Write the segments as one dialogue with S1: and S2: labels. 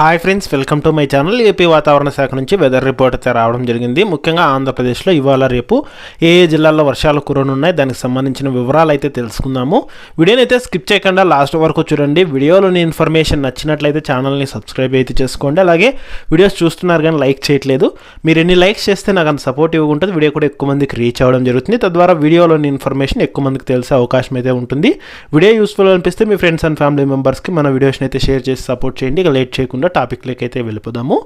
S1: Hi friends welcome to my channel AP వాతావరణ శాఖ నుంచి వెదర్ రిపోర్ట్ అయితే రావడం జరిగింది. ముఖ్యంగా ఆంధ్రప్రదేశ్లో ఇవాళ రేపు ఏ ఏ జిల్లాల్లో వర్షాలు కురనున్నాయి దానికి సంబంధించిన వివరాలు అయితే తెలుసుకుందాము. వీడియోని అయితే స్కిప్ చేయకుండా లాస్ట్ వరకు చూడండి. వీడియోలోని ఇన్ఫర్మేషన్ నచ్చినట్లయితే ఛానల్ని సబ్స్క్రైబ్ అయితే చేసుకోండి. అలాగే వీడియోస్ చూస్తున్నారు కానీ లైక్ చేయట్లేదు. మీరు ఎన్ని లైక్స్ చేస్తే నాకు అంత సపోర్ట్ ఉంటుంది వీడియో కూడా ఎక్కువ మందికి రీచ్ అవ్వడం జరుగుతుంది. తద్వారా వీడియోలోని ఇన్ఫర్మేషన్ ఎక్కువ మందికి తెలిసే అవకాశం అయితే ఉంటుంది. వీడియో యూస్ఫుల్ అనిపిస్తే మీ ఫ్రెండ్స్ అండ్ ఫ్యామిలీ మెంబర్స్కి మన వీడియోస్ని అయితే షేర్ చేసి సపోర్ట్ చేయండి. ఇక లేట్ చేయకుండా టాపిక్లోకి అయితే వెళ్ళిపోదాము.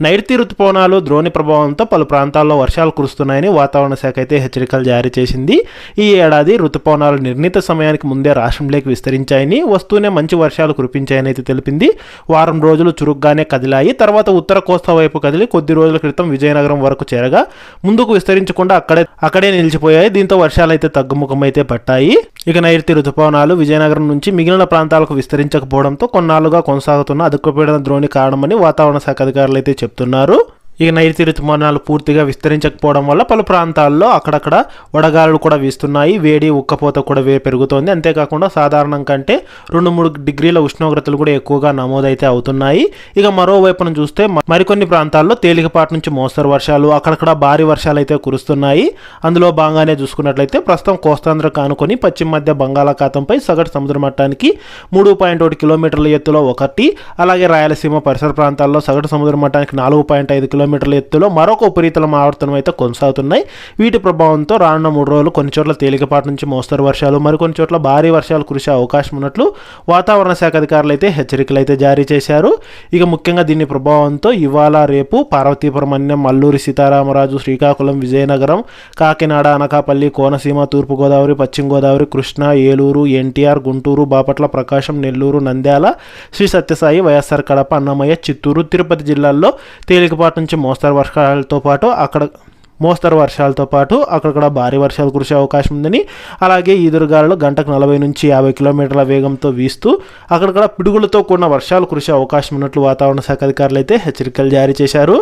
S1: నైరుతి ఋతుపవనాలు ద్రోణి ప్రభావంతో పలు ప్రాంతాల్లో వర్షాలు కురుస్తున్నాయని వాతావరణ శాఖ అయితే హెచ్చరికలు జారీ చేసింది. ఈ ఏడాది ఋతుపవనాలు నిర్ణీత సమయానికి ముందే రాష్ట్రంలోకి విస్తరించాయని వస్తూనే మంచి వర్షాలు కురిపించాయని అయితే తెలిపింది. వారం రోజులు చురుగ్గానే కదిలాయి. తర్వాత ఉత్తర కోస్తా వైపు కదిలి కొద్ది రోజుల క్రితం విజయనగరం వరకు చేరగా ముందుకు విస్తరించకుండా అక్కడే అక్కడే నిలిచిపోయాయి. దీంతో వర్షాలు అయితే తగ్గుముఖం అయితే పట్టాయి. ఇక నైరుతి ఋతుపవనాలు విజయనగరం నుంచి మిగిలిన ప్రాంతాలకు విస్తరించకపోవడంతో కొన్నాళ్ళుగా కొనసాగుతున్న అదుపుపీడన ద్రోణి కారణమని వాతావరణ శాఖ అధికారులు అయితే చెప్తున్నారు. ఇక నైరుతి ఋతుమానాలు పూర్తిగా విస్తరించకపోవడం వల్ల పలు ప్రాంతాల్లో అక్కడక్కడ వడగాలులు కూడా వీస్తున్నాయి. వేడి ఉక్కపోత కూడా వే పెరుగుతోంది. అంతేకాకుండా సాధారణం కంటే రెండు మూడు డిగ్రీల ఉష్ణోగ్రతలు కూడా ఎక్కువగా నమోదైతే అవుతున్నాయి. ఇక మరోవైపున చూస్తే మరికొన్ని ప్రాంతాల్లో తేలికపాటి నుంచి మోస్తరు వర్షాలు అక్కడక్కడ భారీ వర్షాలు అయితే కురుస్తున్నాయి. అందులో భాగంగానే చూసుకున్నట్లయితే ప్రస్తుతం కోస్తాంధ్ర కానుకొని పశ్చిమ మధ్య బంగాళాఖాతంపై సగటు సముద్ర మట్టానికి మూడు పాయింట్ ఒకటి కిలోమీటర్ల ఎత్తులో ఒకటి. అలాగే రాయలసీమ పరిసర ప్రాంతాల్లో సగటు సముద్ర మట్టానికి నాలుగు పాయింట్ ఐదు కిలోమీటర్ల ఎత్తులో మరొక ఉపరితలం ఆవర్తనం అయితే కొనసాగుతున్నాయి. వీటి ప్రభావంతో రానున్న మూడు రోజులు కొన్ని చోట్ల తేలికపాటి నుంచి మోస్తరు వర్షాలు మరికొన్ని చోట్ల భారీ వర్షాలు కురిసే అవకాశం ఉన్నట్లు వాతావరణ శాఖ అధికారులు అయితే హెచ్చరికలు అయితే జారీ చేశారు. ఇక ముఖ్యంగా దీని ప్రభావంతో ఇవాళ రేపు పార్వతీపురం అన్యం మల్లూరి సీతారామరాజు శ్రీకాకుళం విజయనగరం కాకినాడ అనకాపల్లి కోనసీమ తూర్పుగోదావరి పశ్చిమ గోదావరి కృష్ణా ఏలూరు ఎన్టీఆర్ గుంటూరు బాపట్ల ప్రకాశం నెల్లూరు నంద్యాల శ్రీ సత్యసాయి వైఎస్ఆర్ కడప అన్నమయ్య చిత్తూరు తిరుపతి జిల్లాల్లో తేలికపాటి నుంచి మోస్తరు వర్షాలతో పాటు అక్కడ మోస్తరు వర్షాలతో పాటు అక్కడక్కడ భారీ వర్షాలు కురిసే అవకాశం ఉందని అలాగే ఈదురుగాలు గంటకు నలభై నుంచి యాభై కిలోమీటర్ల వేగంతో వీస్తూ అక్కడక్కడ పిడుగులతో కూడిన వర్షాలు కురిసే అవకాశం ఉన్నట్లు వాతావరణ శాఖ అధికారులు అయితే హెచ్చరికలు జారీ చేశారు.